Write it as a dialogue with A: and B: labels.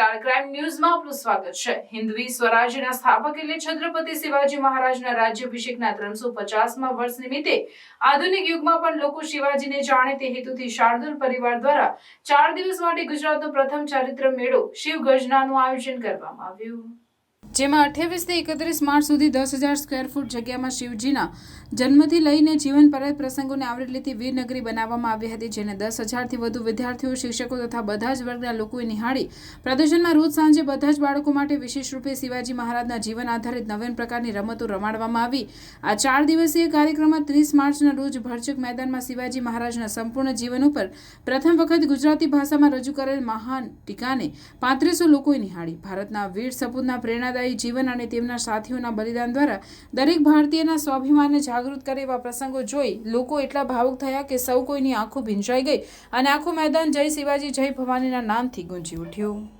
A: Star crime ન્યૂઝમાં આપનું સ્વાગત છે. હિન્દવી સ્વરાજ્યના સ્થાપક એટલે છત્રપતિ શિવાજી મહારાજના રાજ્યાભિષેકના ત્રણસો પચાસમાં વર્ષ નિમિત્તે આધુનિક યુગમાં પણ લોકો શિવાજીને જાણે તે હેતુથી શાર્દુલ પરિવાર દ્વારા ચાર દિવસ માટે ગુજરાતનો પ્રથમ ચારિત્ર મેળો શિવ ગજનાનું આયોજન કરવામાં આવ્યું. જેમાં અઠ્યાવીસથી એકત્રીસ માર્ચ સુધી દસ હજાર સ્ક્વેર ફૂટ જગ્યામાં શિવજીના જન્મથી લઈને જીવન પરત પ્રસંગોને આવરી લેતી વીરનગરી બનાવવામાં આવી હતી, જેને દસ હજારથી વધુ વિદ્યાર્થીઓ, શિક્ષકો તથા બધા જ વર્ગના લોકોએ નિહાળી પ્રદર્શનમાં રોજ સાંજે બધા જ બાળકો માટે વિશેષ રૂપે શિવાજી મહારાજના જીવન આધારિત નવીન પ્રકારની રમતો રમાડવામાં આવી. આ ચાર દિવસીય કાર્યક્રમમાં ત્રીસ માર્ચના રોજ ભરચક મેદાનમાં શિવાજી મહારાજના સંપૂર્ણ જીવન ઉપર પ્રથમ વખત ગુજરાતી ભાષામાં રજૂ કરેલ મહાન ટીકાને પાંત્રીસો લોકોએ નિહાળી. ભારતના વીર સપૂતના પ્રેરણાદાયી જીવન અને તેમના સાથીઓના બલિદાન દ્વારા દરેક ભારતીયના સ્વાભિમાનને જાગૃત કરે એવા પ્રસંગો જોઈ લોકો એટલા ભાવુક થયા કે સૌ કોઈની આંખો ભીંજાઈ ગઈ અને આખું મેદાન જય શિવાજી, જય ભવાનીના નામથી ગુંજી ઉઠ્યું.